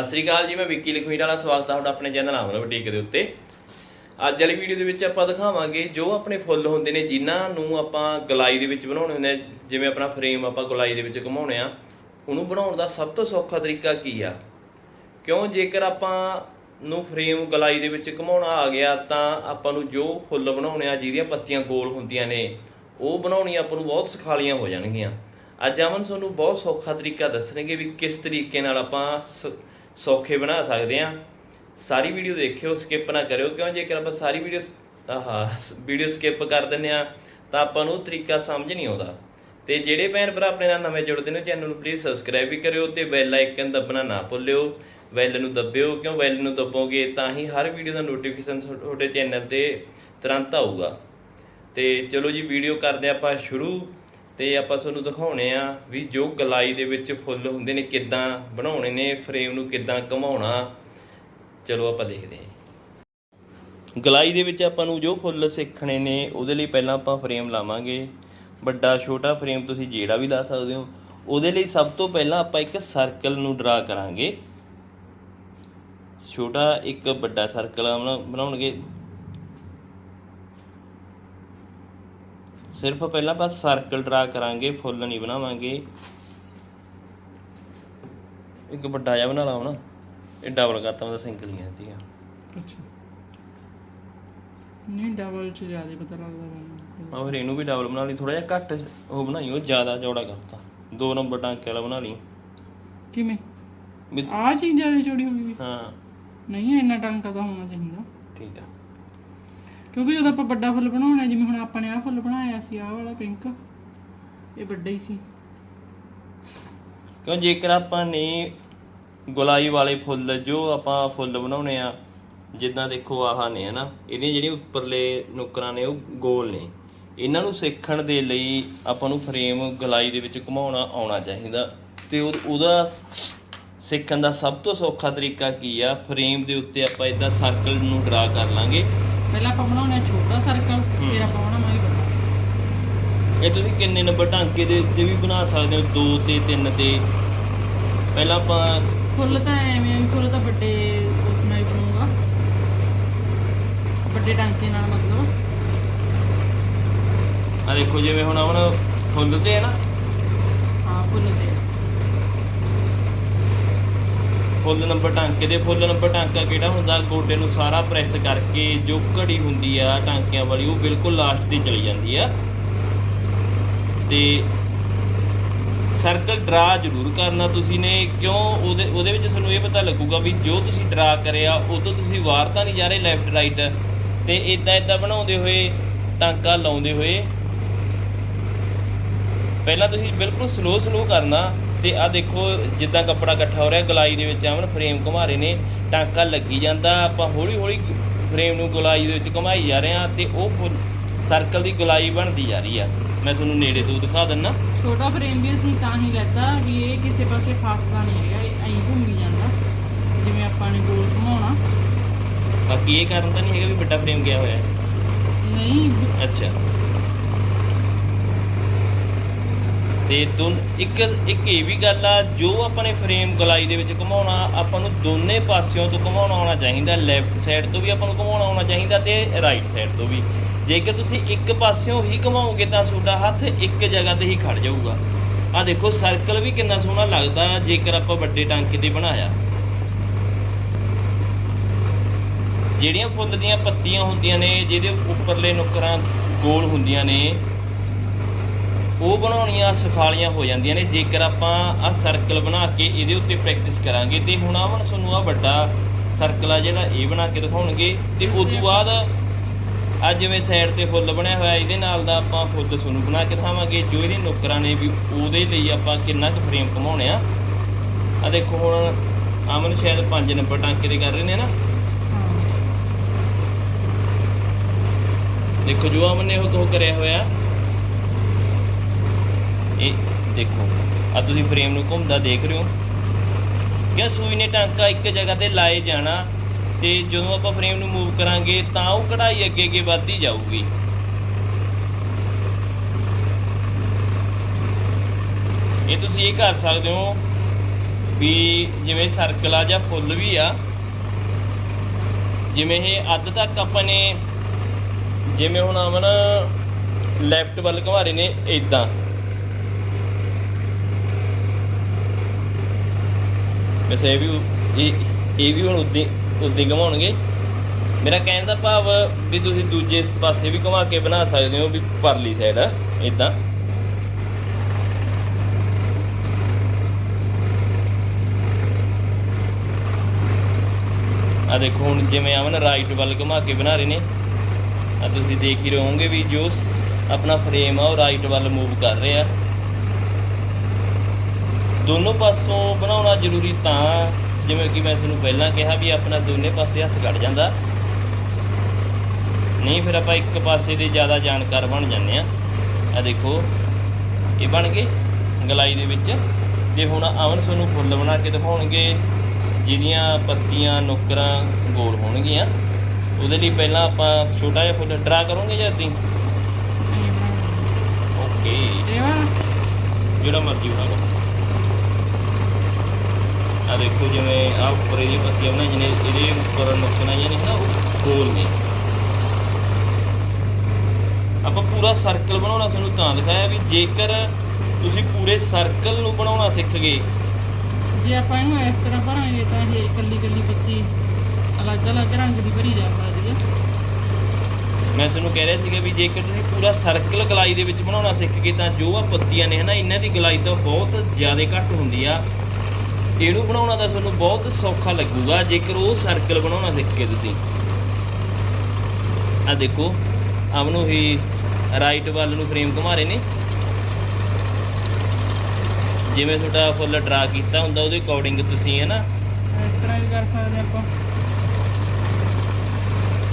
ਸਤਿ ਸ੍ਰੀ ਅਕਾਲ ਜੀ, ਮੈਂ ਵਿੱਕੀ ਲਖਮੀਰ ਵਾਲਾ, ਸਵਾਗਤ ਹੈ ਤੁਹਾਡਾ ਆਪਣੇ ਚੈਨਲ ਆਮਨ ਬੁਟੀਕ ਦੇ ਉੱਤੇ। ਅੱਜ ਵਾਲੀ ਵੀਡੀਓ ਦੇ ਵਿੱਚ ਆਪਾਂ ਦਿਖਾਵਾਂਗੇ ਜੋ ਆਪਣੇ ਫੁੱਲ ਹੁੰਦੇ ਨੇ, ਜਿਨ੍ਹਾਂ ਨੂੰ ਆਪਾਂ ਗਲਾਈ ਦੇ ਵਿੱਚ ਬਣਾਉਣੇ ਹੁੰਦੇ ਆ। ਜਿਵੇਂ ਆਪਣਾ ਫਰੇਮ ਆਪਾਂ ਗਲਾਈ ਦੇ ਵਿੱਚ ਘੁਮਾਉਣੇ ਆ, ਉਹਨੂੰ ਬਣਾਉਣ ਦਾ ਸਭ ਤੋਂ ਸੌਖਾ ਤਰੀਕਾ ਕੀ ਆ? ਕਿਉਂ? ਜੇਕਰ ਆਪਾਂ ਨੂੰ ਫਰੇਮ ਗਲਾਈ ਦੇ ਵਿੱਚ ਘੁਮਾਉਣਾ ਆ ਗਿਆ, ਤਾਂ ਆਪਾਂ ਨੂੰ ਜੋ ਫੁੱਲ ਬਣਾਉਣੇ ਆ, ਜਿਹਦੀਆਂ ਪੱਤੀਆਂ ਗੋਲ ਹੁੰਦੀਆਂ ਨੇ, ਉਹ ਬਣਾਉਣੀਆਂ ਆਪਾਂ ਨੂੰ ਬਹੁਤ ਸਖਾਲੀਆਂ ਹੋ ਜਾਣਗੀਆਂ। ਅੱਜ ਅਮਨ ਤੁਹਾਨੂੰ ਬਹੁਤ ਸੌਖਾ ਤਰੀਕਾ ਦੱਸਣਗੇ ਵੀ ਕਿਸ ਤਰੀਕੇ ਨਾਲ ਆਪਾਂ ਸ- ਸੌਖੇ ਬਣਾ ਸਕਦੇ ਆ। ਸਾਰੀ ਵੀਡੀਓ ਦੇਖਿਓ ਸਕਿਪ ਨਾ ਕਰਿਓ, ਕਿਉਂ? ਜੇਕਰ ਆਪਾਂ ਸਾਰੀ ਵੀਡੀਓ ਆਹ ਵੀਡੀਓ ਸਕਿਪ ਕਰ ਦਿੰਦੇ ਆ, ਤਾਂ ਆਪਾਂ ਨੂੰ ਤਰੀਕਾ ਸਮਝ ਨਹੀਂ ਆਉਂਦਾ। ਤੇ ਜਿਹੜੇ ਭੈਣ ਭਰਾ ਆਪਣੇ ਨਾਲ ਨਵੇਂ ਜੁੜਦੇ ਨੇ, ਚੈਨਲ ਨੂੰ ਪਲੀਜ਼ ਸਬਸਕ੍ਰਾਈਬ ਵੀ ਕਰਿਓ ਤੇ ਬੈਲ ਆਈਕਨ ਦੱਬਣਾ ਨਾ ਭੁੱਲਿਓ। ਬੈਲ ਨੂੰ ਦੱਬਿਓ, ਕਿਉਂ? ਬੈਲ ਨੂੰ ਦੱਬੋਗੇ ਤਾਂ ਹੀ ਹਰ ਵੀਡੀਓ ਦਾ ਨੋਟੀਫਿਕੇਸ਼ਨ ਤੁਹਾਡੇ ਚੈਨਲ ਤੇ ਤੁਰੰਤ ਆਊਗਾ। ਤੇ ਚਲੋ ਜੀ ਵੀਡੀਓ ਕਰਦੇ ਆਪਾਂ ਸ਼ੁਰੂ। ਤੇ ਆਪਾਂ ਤੁਹਾਨੂੰ ਦਿਖਾਉਣੇ ਆ ਵੀ ਜੋ ਗਲਾਈ ਦੇ ਵਿੱਚ ਫੁੱਲ ਹੁੰਦੇ ਨੇ ਕਿੱਦਾਂ ਬਣਾਉਣੇ ਨੇ ਫਰੇਮ ਨੂੰ ਕਿੱਦਾਂ ਘੁਮਾਉਣਾ। ਚਲੋ ਆਪਾਂ ਦੇਖਦੇ ਹਾਂ। ਗਲਾਈ ਦੇ ਵਿੱਚ ਆਪਾਂ ਨੂੰ ਜੋ ਫੁੱਲ ਸਿੱਖਣੇ ਨੇ, ਉਹਦੇ ਲਈ ਪਹਿਲਾਂ ਆਪਾਂ ਫਰੇਮ ਲਾਵਾਂਗੇ। ਵੱਡਾ, ਛੋਟਾ ਫਰੇਮ ਤੁਸੀਂ ਜਿਹੜਾ ਵੀ ਲਾ ਸਕਦੇ ਹੋ। ਉਹਦੇ ਲਈ ਸਭ ਤੋਂ ਪਹਿਲਾਂ ਆਪਾਂ ਇੱਕ ਸਰਕਲ ਨੂੰ ਡਰਾ ਕਰਾਂਗੇ। ਛੋਟਾ ਇੱਕ ਵੱਡਾ ਸਰਕਲ ਬਣਾਉਣਗੇ। ਸਿਰਫ ਪਹਿਲਾਂ ਆਪਾਂ ਸਰਕਲ ਡਰਾ ਕਰਾਂਗੇ ਫੁੱਲ ਨਹੀਂ ਬਣਾਵਾਂਗੇ। ਇੱਕ ਵੱਡਾ ਜਿਹਾ ਬਣਾ ਲਾ ਹੁਣ। ਇਹ ਡਬਲ ਕਰਤਾ ਮੈਂ ਸਿੰਗਲ ਹੀ ਕਹਿੰਦੀ ਆ। ਅੱਛਾ। ਨਹੀਂ ਡਬਲ ਚ ਜ਼ਿਆਦਾ ਪਤਾ ਲੱਗਦਾ ਮੈਨੂੰ। ਆ ਫਿਰ ਇਹਨੂੰ ਵੀ ਡਬਲ ਬਣਾ ਲਈ ਥੋੜਾ ਜਿਹਾ ਘੱਟ ਉਹ ਬਣਾਈ ਉਹ ਜ਼ਿਆਦਾ ਚੌੜਾ ਕਰਤਾ। ਦੋ ਨੰਬਰ ਟਾਂਕੇ ਵਾਲਾ ਬਣਾ ਲਈ। ਕਿਵੇਂ? ਆ ਚੀਜ਼ ਜ਼ਿਆਦਾ ਚੌੜੀ ਹੋ ਗਈ। ਹਾਂ। ਨਹੀਂ ਇੰਨਾ ਟਾਂਕਾ ਤਾਂ ਹੋਣਾ ਚਾਹੀਦਾ। ਠੀਕ ਆ। ਕਿਉਂਕਿ ਜਦੋਂ ਆਪਾਂ ਵੱਡਾ ਫੁੱਲ ਬਣਾਉਣਾ ਜਿਵੇਂ ਹੁਣ ਆਪਾਂ ਨੇ ਆਹ ਫੁੱਲ ਬਣਾਇਆ ਸੀ, ਆਹ ਵਾਲਾ ਪਿੰਕ ਇਹ ਵੱਡਾ ਹੀ ਸੀ। ਕਿਉਂ ਜੇਕਰ ਆਪਾਂ ਨੇ ਗੁਲਾਈ ਵਾਲੇ ਫੁੱਲ, ਜੋ ਆਪਾਂ ਫੁੱਲ ਬਣਾਉਣੇ ਆ, ਜਿੱਦਾਂ ਦੇਖੋ ਆਹ ਨੇ, ਹਨਾ? ਇਹਦੀਆਂ ਜਿਹੜੀਆਂ ਉੱਪਰਲੇ ਨੁਕਰਾਂ ਨੇ, ਉਹ ਗੋਲ ਨੇ। ਇਹਨਾਂ ਨੂੰ ਸਿੱਖਣ ਦੇ ਲਈ ਆਪਾਂ ਨੂੰ ਫਰੇਮ ਗਲਾਈ ਦੇ ਵਿੱਚ ਘੁਮਾਉਣਾ ਆਉਣਾ ਚਾਹੀਦਾ। ਤੇ ਉਹ- ਉਹਦਾ ਸਿੱਖਣ ਦਾ ਸਭ ਤੋਂ ਸੌਖਾ ਤਰੀਕਾ ਕੀ ਆ? ਫਰੇਮ ਦੇ ਉੱਤੇ ਆਪਾਂ ਇਦਾਂ ਸਰਕਲ ਨੂੰ ਡਰਾ ਕਰ ਲਾਂਗੇ। ਪਹਿਲਾਂ ਆਪਾਂ ਬਣਾਉਣਾ ਛੋਟਾ ਸਰਕਲ ਫਿਰ ਆਪਾਂ ਬਣਾਵਾਂਗੇ ਵੱਡਾ। ਇਹ ਤੁਸੀਂ ਕਿੰਨੇ ਨੰਬਰ ਟਾਂਕੇ ਦੇ ਉੱਤੇ ਵੀ ਬਣਾ ਸਕਦੇ ਹੋ? 2 ਤੇ 3 ਤੇ? ਪਹਿਲਾਂ ਆਪਾਂ ਫੁੱਲ ਤਾਂ ਐਵੇਂ ਵੀ ਫੁੱਲ ਤਾਂ ਵੱਡੇ ਉਸ ਨਾਲ ਹੀ ਬਣੂਗਾ। ਵੱਡੇ ਟਾਂਕੇ ਨਾਲ ਮਤਲਬ। ਆ ਦੇਖੋ ਜਿਵੇਂ ਹੁਣ ਹੁਣ ਫੁੱਲ ਤੇ ਹੈ ਨਾ? ਹਾਂ ਫੁੱਲ ਤੇ। ਫੁੱਲ ਨੰਬਰ ਟਾਂਕੇ ਦੇ ਫੁੱਲ ਨੰਬਰ ਟਾਂਕਾ ਕਿਹੜਾ ਹੁੰਦਾ? ਗੋਡੇ ਨੂੰ ਸਾਰਾ ਪ੍ਰੈਸ ਕਰਕੇ ਜੋ ਘੜੀ ਹੁੰਦੀ ਆ ਟਾਂਕਿਆਂ ਵਾਲੀ, ਉਹ ਬਿਲਕੁਲ ਲਾਸਟ ਤੇ ਚਲੀ ਜਾਂਦੀ ਆ। ਤੇ ਸਰਕਲ ਡਰਾ ਜ਼ਰੂਰ ਕਰਨਾ ਤੁਸੀਂ ਨੇ, ਕਿਉਂ? ਉਹਦੇ ਉਹਦੇ ਵਿੱਚ ਤੁਹਾਨੂੰ ਇਹ ਪਤਾ ਲੱਗੂਗਾ ਵੀ ਜੋ ਤੁਸੀਂ ਡਰਾ ਕਰਿਆ, ਉਹ ਤੋਂ ਤੁਸੀਂ ਵਾਰ ਤਾਂ ਨਹੀਂ ਜਾ ਰਹੇ ਲੈਫਟ ਰਾਈਟ ਤੇ ਇਦਾਂ ਇਦਾਂ ਬਣਾਉਂਦੇ ਹੋਏ, ਟਾਂਕਾ ਲਾਉਂਦੇ ਹੋਏ। ਪਹਿਲਾਂ ਤੁਸੀਂ ਬਿਲਕੁਲ ਸਲੋ ਸਲੋ ਕਰਨਾ। ਤੇ ਆ ਦੇਖੋ ਜਿੱਦਾਂ ਕੱਪੜਾ ਇਕੱਠਾ ਹੋ ਰਿਹਾ ਗਲਾਈ ਦੇ ਵਿੱਚ ਆਵਨ ਫਰੇਮ ਘੁਮਾ ਰਹੇ ਨੇ ਟਾਂਕਾ ਲੱਗੀ ਜਾਂਦਾ ਆਪਾਂ ਹੌਲੀ ਹੌਲੀ ਫਰੇਮ ਨੂੰ ਗਲਾਈ ਦੇ ਵਿੱਚ ਘੁਮਾਈ ਜਾ ਰਹੇ ਆ ਤੇ ਉਹ ਸਰਕਲ ਦੀ ਗਲਾਈ ਬਣਦੀ ਜਾ ਰਹੀ ਆ। ਮੈਂ ਤੁਹਾਨੂੰ ਨੇੜੇ ਤੋਂ ਦਿਖਾ ਦਿੰਨਾ। ਛੋਟਾ ਫਰੇਮ ਵੀ ਅਸੀਂ ਤਾਂ ਹੀ ਲੈਤਾ ਵੀ ਇਹ ਕਿਸੇ ਪਾਸੇ ਫਸਦਾ ਨਹੀਂ ਹੈਗਾ ਇਹ ਐਂ ਘੁੰਮੀ ਜਾਂਦਾ ਜਿਵੇਂ ਆਪਾਂ ਨੇ ਗੋਲ ਘੁਮਾਉਣਾ। ਬਾਕੀ ਇਹ ਕਾਰਨ ਤਾਂ ਨਹੀਂ ਹੈਗਾ ਵੀ ਵੱਡਾ ਫਰੇਮ ਗਿਆ ਹੋਇਆ। ਨਹੀਂ ਅੱਛਾ। ਤੇ ਦੋਨ ਇੱਕ ਇੱਕ ਇਹ ਵੀ ਗੱਲ ਆ, ਜੋ ਆਪਾਂ ਨੇ ਫਰੇਮ ਗਲਾਈ ਦੇ ਵਿੱਚ ਘੁਮਾਉਣਾ, ਆਪਾਂ ਨੂੰ ਦੋਨੇ ਪਾਸਿਓਂ ਤੋਂ ਘੁਮਾਉਣਾ ਆਉਣਾ ਚਾਹੀਦਾ ਲੈਫਟ ਸਾਈਡ ਤੋਂ ਵੀ ਆਪਾਂ ਨੂੰ ਘੁਮਾਉਣਾ ਆਉਣਾ ਚਾਹੀਦਾ ਤੇ ਰਾਈਟ ਸਾਈਡ ਤੋਂ ਵੀ। ਜੇਕਰ ਤੁਸੀਂ ਇੱਕ ਪਾਸਿਓਂ ਹੀ ਘੁਮਾਓਗੇ ਤਾਂ ਤੁਹਾਡਾ ਹੱਥ ਇੱਕ ਜਗ੍ਹਾ ਤੇ ਹੀ ਖੜ ਜਾਊਗਾ। ਆ ਦੇਖੋ ਸਰਕਲ ਵੀ ਕਿੰਨਾ ਸੋਹਣਾ ਲੱਗਦਾ, ਜੇਕਰ ਆਪਾਂ ਵੱਡੇ ਟਾਂਕੇ ਤੇ ਬਣਾਇਆ। ਜਿਹੜੀਆਂ ਫੁੱਲ ਦੀਆਂ ਪੱਤੀਆਂ ਹੁੰਦੀਆਂ ਨੇ, ਜਿਹਦੇ ਉੱਪਰਲੇ ਨੁਕਰਾਂ ਗੋਲ ਹੁੰਦੀਆਂ ਨੇ ਉਹ ਬਣਾਉਣੀਆਂ ਸੁਖਾਲੀਆਂ ਹੋ ਜਾਂਦੀਆਂ ਨੇ। ਜੇਕਰ ਆਪਾਂ ਆ ਸਰਕਲ ਬਣਾ ਕੇ ਇਹਦੇ ਉੱਤੇ ਪ੍ਰੈਕਟਿਸ ਕਰਾਂਗੇ ਤੇ ਹੁਣ ਆਵਣ ਤੁਹਾਨੂੰ ਆ ਵੱਡਾ ਸਰਕਲ ਆ ਜਿਹੜਾ ਇਹ ਬਣਾ ਕੇ ਦਿਖਾਉਣਗੇ। ਤੇ ਉਸ ਤੋਂ ਬਾਅਦ ਆ ਜਿਵੇਂ ਸਾਈਡ ਤੇ ਫੁੱਲ ਬਣਿਆ ਹੋਇਆ ਇਹਦੇ ਨਾਲ ਦਾ ਆਪਾਂ ਫੁੱਲ ਤੁਹਾਨੂੰ ਬਣਾ ਕੇ ਦਿਖਾਵਾਂਗੇ। ਜੋ ਇਹਦੇ ਨੁਕਰਾਂ ਨੇ ਵੀ ਉਹਦੇ ਲਈ ਆਪਾਂ ਕਿੰਨਾ ਕੁ ਫਰੇਮ ਘਮਾਉਣੇ ਆ। ਆ ਦੇਖੋ ਹੁਣ ਅਮਨ ਸ਼ਾਇਦ 5 ਨੰਬਰ ਟਾਂਕੇ ਦੇ ਕਰ ਰਹੇ ਨੇ ਨਾ। ਦੇਖੋ ਜੋ ਅਮਨ ਨੇ ਉਹ ਤੋਂ ਕਰਿਆ ਹੋਇਆ। ਇਹ ਦੇਖੋ। ਆ ਤੁਸੀਂ ਫਰੇਮ ਨੂੰ ਘੁੰਮਦਾ ਦੇਖ ਰਹੇ ਹੋ। ਕਿ ਸੂਈ ਨੇ ਟਾਂਕਾ ਇੱਕ ਜਗ੍ਹਾ ਤੇ ਲਾਏ ਜਾਣਾ ਤੇ ਜਦੋਂ ਆਪਾਂ ਫਰੇਮ ਨੂੰ ਮੂਵ ਕਰਾਂਗੇ ਤਾਂ ਉਹ ਕਢਾਈ ਅੱਗੇ ਅੱਗੇ ਵੱਧਦੀ ਜਾਊਗੀ। ਇਹ ਤੁਸੀਂ ਇਹ ਕਰ ਸਕਦੇ ਹੋ ਵੀ ਜਿਵੇਂ ਸਰਕਲ ਆ ਜਾਂ ਫੁੱਲ ਵੀ ਆ, ਜਿਵੇਂ ਇਹ ਅੱਧ ਤੱਕ ਆਪਾਂ ਨੇ, ਜਿਵੇਂ ਹੁਣ ਅਮਨ ਲੈਫਟ ਵੱਲ ਘੁਮਾ ਨੇ ਇਦਾਂ ਵੈਸੇ ਇਹ ਵੀ ਇਹ ਇਹ ਵੀ ਹੁਣ ਉਦੀ ਉਦੀ ਘਮਾਉਣਗੇ। ਮੇਰਾ ਕਹਿਣ ਦਾ ਭਾਵ ਵੀ ਤੁਸੀਂ ਦੂਜੇ ਪਾਸੇ ਵੀ ਘੁਮਾ ਕੇ ਬਣਾ ਸਕਦੇ ਹੋ ਵੀ ਪਰਲੀ ਸਾਈਡ ਇਦਾਂ ਆ ਦੇਖੋ ਹੁਣ ਜਿਵੇਂ ਅਮਨ ਰਾਈਟ ਵੱਲ ਘੁਮਾ ਕੇ ਬਣਾ ਰਹੇ ਨੇ। ਆ ਤੁਸੀਂ ਦੇਖ ਹੀ ਰਹੋਗੇ ਵੀ ਜੋ ਆਪਣਾ ਫਰੇਮ ਆ, ਉਹ ਰਾਈਟ ਵੱਲ ਮੂਵ ਕਰ ਰਿਹਾ। ਦੋਨੋਂ ਪਾਸੋਂ ਬਣਾਉਣਾ ਜ਼ਰੂਰੀ ਤਾਂ ਜਿਵੇਂ ਕਿ ਮੈਂ ਤੁਹਾਨੂੰ ਪਹਿਲਾਂ ਕਿਹਾ ਵੀ ਆਪਣਾ ਦੋਨੇ ਪਾਸੇ ਹੱਥ ਕੱਢ ਜਾਂਦਾ। ਨਹੀਂ ਫਿਰ ਆਪਾਂ ਇੱਕ ਪਾਸੇ ਦੇ ਜ਼ਿਆਦਾ ਜਾਣਕਾਰ ਬਣ ਜਾਂਦੇ ਆ ਆ ਦੇਖੋ ਇਹ ਬਣ ਗਏ ਗਲਾਈ ਦੇ ਵਿੱਚ। ਤੇ ਹੁਣ ਅਮਨ ਤੁਹਾਨੂੰ ਫੁੱਲ ਬਣਾ ਕੇ ਦਿਖਾਉਣਗੇ ਜਿਹਦੀਆਂ ਪੱਤੀਆਂ ਨੁਕਰਾਂ ਗੋਲ ਹੋਣਗੀਆਂ। ਉਹਦੇ ਲਈ ਪਹਿਲਾਂ ਆਪਾਂ ਛੋਟਾ ਜਿਹਾ ਫੁੱਲ ਡਰਾ ਕਰੋਗੇ ਜਾਂ ਇਦਾਂ ਓਕੇ। ਜਿਹੜਾ ਮਰਜ਼ੀ ਬਣਾ ਲਓ। ਆ ਦੇਖੋ ਜਿਵੇਂ ਆ ਉੱਪਰ ਇਹਦੀ ਪੱਤੀਆਂ ਬਣਾਈਆਂ ਨੇ ਇਹਦੇ ਉੱਪਰ ਨੁਕਰਾਂ ਜਿਹੀਆਂ ਨੇ ਗੋਲ ਨੇ। ਆਪਾਂ ਪੂਰਾ ਸਰਕਲ ਬਣਾਉਣਾ ਤੁਹਾਨੂੰ ਤਾਂ ਦਿਖਾਇਆ ਵੀ ਜੇਕਰ ਤੁਸੀਂ ਪੂਰੇ ਸਰਕਲ ਨੂੰ ਬਣਾਉਣਾ ਸਿੱਖ ਗਏ। ਜੇ ਆਪਾਂ ਇਹਨੂੰ ਇਸ ਤਰ੍ਹਾਂ ਭਰਾਂਗੇ ਤਾਂ ਇਹ ਇਕੱਲੀ ਇਕੱਲੀ ਪੱਤੀ ਅਲੱਗ-ਅਲੱਗ ਰੰਗ ਦੀ ਭਰੀ ਜਾ ਸਕਦੀ ਹੈ ਮੈਂ ਤੁਹਾਨੂੰ ਕਹਿ ਰਿਹਾ ਸੀਗਾ ਵੀ ਜੇਕਰ ਤੁਸੀਂ ਪੂਰਾ ਸਰਕਲ ਗਲਾਈ ਦੇ ਵਿੱਚ ਬਣਾਉਣਾ ਸਿੱਖ ਗਏ ਤਾਂ ਜੋ ਆ ਪੱਤੀਆਂ ਨੇ ਹਨਾ ਇਹਨਾਂ ਦੀ ਗਲਾਈ ਤਾਂ ਬਹੁਤ ਜ਼ਿਆਦਾ ਘੱਟ ਹੁੰਦੀ ਆ। ਇਹਨੂੰ ਬਣਾਉਣਾ ਤਾਂ ਤੁਹਾਨੂੰ ਬਹੁਤ ਸੌਖਾ ਲੱਗੂਗਾ ਜੇਕਰ ਉਹ ਸਰਕਲ ਬਣਾਉਣਾ ਸਿੱਖ ਗਏ ਤੁਸੀਂ। ਆ ਦੇਖੋ ਆਮ ਨੂੰ ਹੀ ਰਾਈਟ ਵੱਲ ਨੂੰ ਫਰੇਮ ਘੁਮਾ ਰਹੇ ਨੇ। ਜਿਵੇਂ ਤੁਹਾਡਾ ਫੁੱਲ ਡਰਾ ਕੀਤਾ ਹੁੰਦਾ ਉਹਦੇ ਅਕੋਰਡਿੰਗ ਤੁਸੀਂ ਹੈ ਨਾ। ਇਸ ਤਰ੍ਹਾਂ ਵੀ ਕਰ ਸਕਦੇ ਆਪਾਂ।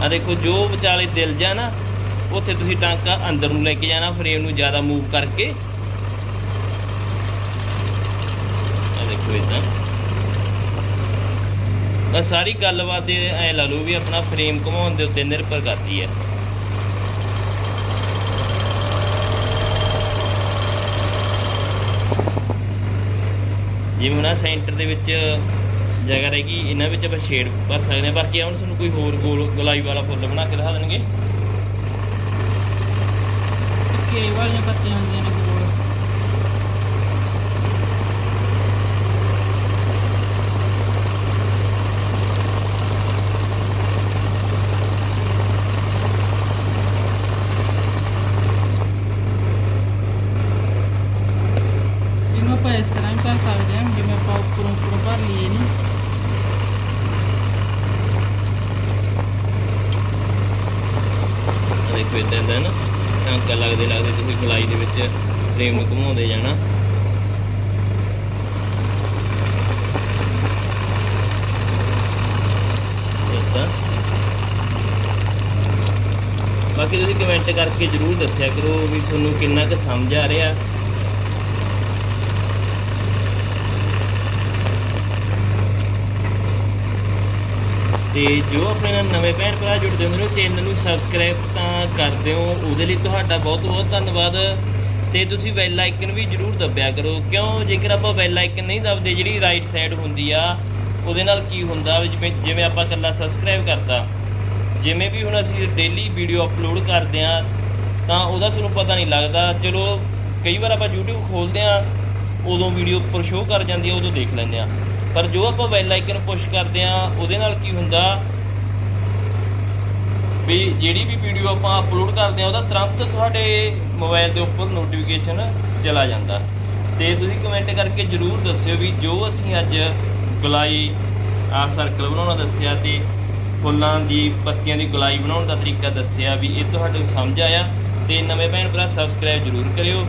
ਆ ਦੇਖੋ ਜੋ ਵਿਚਾਲੇ ਦਿਲ ਜਾ ਨਾ ਉੱਥੇ ਤੁਸੀਂ ਟਾਂਕਾ ਅੰਦਰ ਨੂੰ ਲੈ ਕੇ ਜਾਣਾ ਫਰੇਮ ਨੂੰ ਜ਼ਿਆਦਾ ਮੂਵ ਕਰਕੇ ਆ ਦੇਖੋ ਇਦਾਂ। ਬਸ ਸਾਰੀ ਗੱਲਬਾਤ ਇਹ ਐ ਲਾ ਲਓ ਵੀ ਆਪਣਾ ਫਰੇਮ ਘੁਮਾਉਣ ਦੇ ਉੱਤੇ ਨਿਰਭਰ ਕਰਦੀ ਹੈ। ਜਿਵੇਂ ਹੁਣ ਸੈਂਟਰ ਦੇ ਵਿੱਚ ਜਗ੍ਹਾ ਰਹੇਗੀ ਇਹਨਾਂ ਵਿੱਚ ਆਪਾਂ ਸ਼ੇਡ ਭਰ ਸਕਦੇ ਹਾਂ। ਬਾਕੀ ਹੁਣ ਤੁਹਾਨੂੰ ਕੋਈ ਹੋਰ ਗੋਲ ਗੁਲਾਈ ਵਾਲਾ ਫੁੱਲ ਬਣਾ ਕੇ ਦਿਖਾ ਦੇਣਗੇ। ਕੇ ਵਾਲੀਆਂ ਪੱਤੀਆਂ ਹੁੰਦੀਆਂ ਨੇ ਗੋਲ ਇਹਨੂੰ ਆਪਾਂ ਇਸ ਤਰ੍ਹਾਂ ਵੀ ਕਰ ਸਕਦੇ ਹਾਂ ਜਿਵੇਂ ਆਪਾਂ ਉੱਪਰੋਂ ਉੱਪਰੋਂ ਭਰ ਲਈਏ ਇਹਨੂੰ ਆਹ ਦੇਖੋ ਨਾ ਟਾਂਕਾ ਲੱਗਦੇ ਲੱਗਦੇ ਤੁਸੀਂ ਗੁਲਾਈ ਦੇ ਵਿੱਚ ਫਰੇਮ ਨੂੰ ਘੁਮਾਉਂਦੇ ਜਾਣਾ। ਬਾਕੀ ਤੁਸੀਂ ਕਮੈਂਟ ਕਰਕੇ ਜਰੂਰ ਦੱਸਿਆ ਕਰੋ ਵੀ ਤੁਹਾਨੂੰ ਕਿੰਨਾ ਕੁ ਸਮਝ ਆ ਰਿਹਾ। ਤੇ ਜੋ ਆਪਣੇ ਨਾਲ ਨਵੇਂ ਭੈਣ ਭਰਾ ਜੁੜਦੇ ਹੁੰਦੇ ਨੇ ਚੈਨਲ ਨੂੰ ਸਬਸਕ੍ਰਾਈਬ ਤਾਂ ਕਰ ਦਿਓ ਉਹਦੇ ਲਈ ਤੁਹਾਡਾ ਬਹੁਤ ਬਹੁਤ ਧੰਨਵਾਦ। ਤੇ ਤੁਸੀਂ ਬੈਲ ਆਈਕਨ ਵੀ ਜਰੂਰ ਦਬਿਆ ਕਰੋ। ਕਿਉਂ? ਜੇਕਰ ਆਪਾਂ ਬੈਲ ਆਈਕਨ ਨਹੀਂ ਦਬਦੇ, ਜਿਹੜੀ ਰਾਈਟ ਸਾਈਡ ਹੁੰਦੀ ਆ, ਉਹਦੇ ਨਾਲ ਕੀ ਹੁੰਦਾ? ਜਿਵੇਂ ਜਿਵੇਂ ਆਪਾਂ ਇਕੱਲਾ ਸਬਸਕ੍ਰਾਈਬ ਕਰਤਾ। ਜਿਵੇਂ ਵੀ ਹੁਣ ਅਸੀਂ ਡੇਲੀ ਵੀਡੀਓ ਅਪਲੋਡ ਕਰਦੇ ਆ ਤਾਂ ਉਹਦਾ ਤੁਹਾਨੂੰ ਪਤਾ ਨਹੀਂ ਲੱਗਦਾ। ਚਲੋ, ਕਈ ਵਾਰ ਆਪਾਂ YouTube ਖੋਲਦੇ ਆ ਉਦੋਂ ਵੀਡੀਓ ਉੱਪਰ ਸ਼ੋਅ ਕਰ ਜਾਂਦੀ ਆ, ਉਦੋਂ ਦੇਖ ਲੈਂਦੇ ਆ ਪਰ ਜੋ ਆਪਾਂ ਬੈਲ ਆਈਕਨ ਪੁਸ਼ ਕਰਦੇ ਆ ਉਹਦੇ ਨਾਲ ਕੀ ਹੁੰਦਾ? ਵੀ ਜਿਹੜੀ ਵੀ ਵੀਡੀਓ ਆਪਾਂ ਅਪਲੋਡ ਕਰਦੇ ਆ ਉਹਦਾ ਤੁਰੰਤ ਤੁਹਾਡੇ ਮੋਬਾਈਲ ਦੇ ਉੱਪਰ ਨੋਟੀਫਿਕੇਸ਼ਨ ਚਲਾ ਜਾਂਦਾ। ਤੇ ਤੁਸੀਂ ਕਮੈਂਟ ਕਰਕੇ ਜਰੂਰ ਦੱਸਿਓ ਵੀ ਜੋ ਅਸੀਂ ਅੱਜ ਗੁਲਾਈ ਆ ਸਰਕਲ ਬਣਾਉਣਾ ਦੱਸਿਆ ਤੇ ਫੁੱਲਾਂ ਦੀ, ਪੱਤੀਆਂ ਦੀ ਗੁਲਾਈ ਬਣਾਉਣ ਦਾ ਤਰੀਕਾ ਦੱਸਿਆ ਵੀ ਇਹ ਤੁਹਾਡੇ ਸਮਝ ਆਇਆ। ਤੇ ਨਵੇਂ ਭੈਣ ਭਰਾ ਸਬਸਕ੍ਰਾਈਬ ਜਰੂਰ ਕਰਿਓ।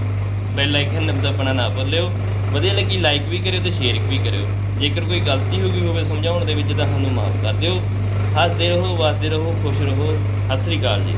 ਬੈਲ ਆਈਕਨ ਦਬਾਉਣਾ ਨਾ ਭੁੱਲਿਓ। ਵਧੀਆ ਲੱਗੀ ਲਾਈਕ ਵੀ ਕਰਿਓ ਤੇ ਸ਼ੇਅਰ ਵੀ ਕਰਿਓ। ਜੇਕਰ ਕੋਈ ਗਲਤੀ ਹੋ ਗਈ ਹੋਵੇ ਸਮਝਾਉਣ ਦੇ ਵਿੱਚ ਤਾਂ ਸਾਨੂੰ ਮਾਫ ਕਰ ਦਿਓ। ਹੱਸਦੇ ਰਹੋ ਵਸਦੇ ਰਹੋ, ਖੁਸ਼ ਰਹੋ। ਸਤਿ ਸ੍ਰੀ ਅਕਾਲ ਜੀ।